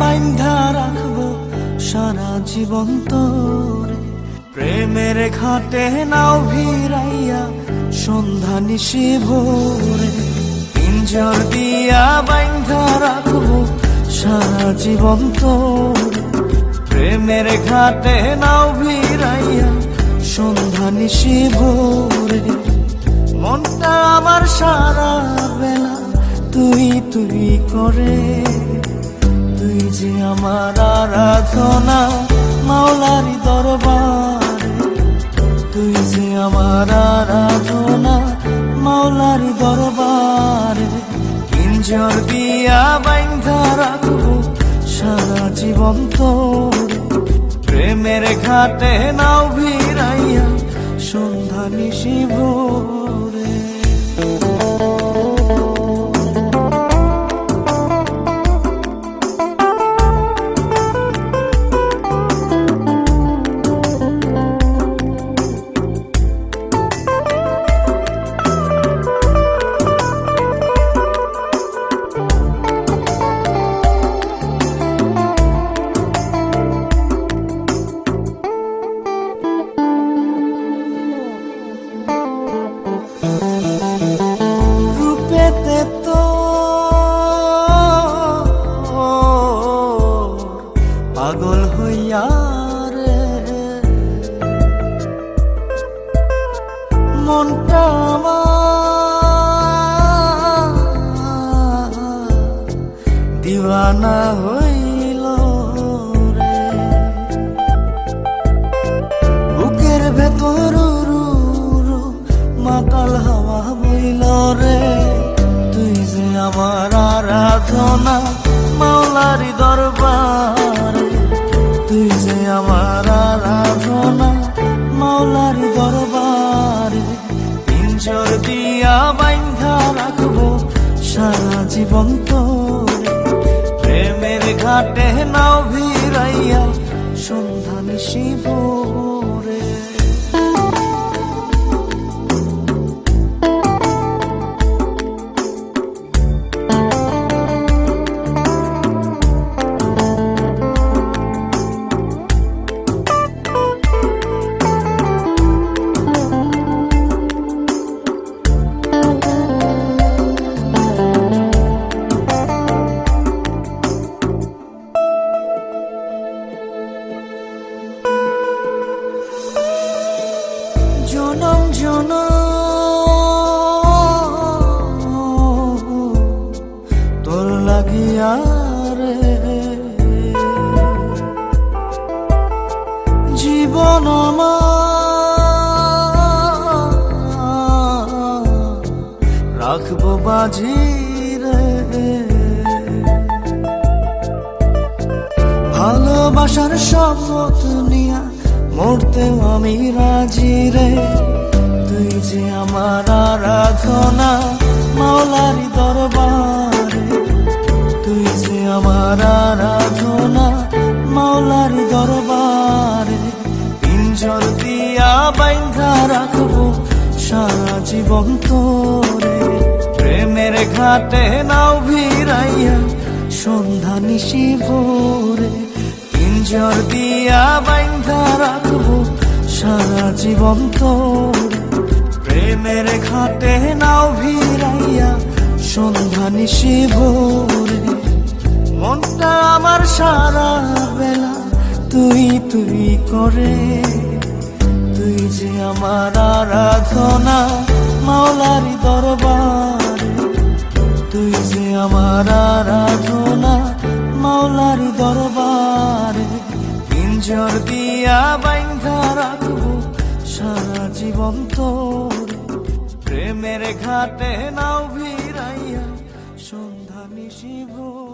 বাইন্ধা রাখব সারা জীবন তোরে। প্রেমের ঘাটে নাও ভিড়াইয়া, সন্ধ্যা নিশি ভোরে। পিঞ্জর দিয়া বাইন্ধা রাখব সারা জীবন তোরে। প্রেমের ঘাটে নাও ভিড়াইয়া, সন্ধ্যা নিশি ভোরে। মনটা আমার সারা বেলা তুই তুই করে। তুই যে আমার আরাধনা, মাওলারি দরবারে। তুই যে আমার আরাধনা, মাওলারি দরবারে। কিঞ্জর দিয়া বাইন্ধা রাখব সারা জীবন তোরে। প্রেমের ঘাটে নাও ভিড়াইয়া সন্ধ্যা নিশি দিওয়ানা হইল রে। বুকের ভেতর মাতাল হাওয়া বইল রে। তুই যে আমার আরাধনা, মাওলারি দরবারে সন্ধ্যা তোর লাগিয়া রে। জীবন রাখব বাজি রে। ভালোবাসার শপথ নিয়া মরতেও আমি রাজি রে। তুই যে আমার আরাধনা, মাওলারি দরবারে। তুই যে আমার আরাধনা, মাওলারি দরবারে। পিঞ্জর দিয়া বাইন্ধা রাখব সারা জীবন তোরে। প্রেমের ঘাটে নাও ভিড়াইয়া সন্ধ্যা নিশি ভোরে। পিঞ্জর দিয়া বাইন্ধা রাখব সারা জীবন তোরে। প্রেমের ঘাটে নাও ভিড়াইয়া সন্ধ্যা নিশি ভোরে। মনটা আমার সারা বেলা, তুই তুই করে। তুই যে আমার আরাধনা, মাওলারি দরবারে। তুই যে আমার আরাধনা, মাওলারি দরবারে। পিঞ্জর দিয়া বাইন্ধা রাখব সারা জীবন তোরে প্রেমের ঘাটে নাও ভিড়াইয়া সন্ধ্যা নিশিভোর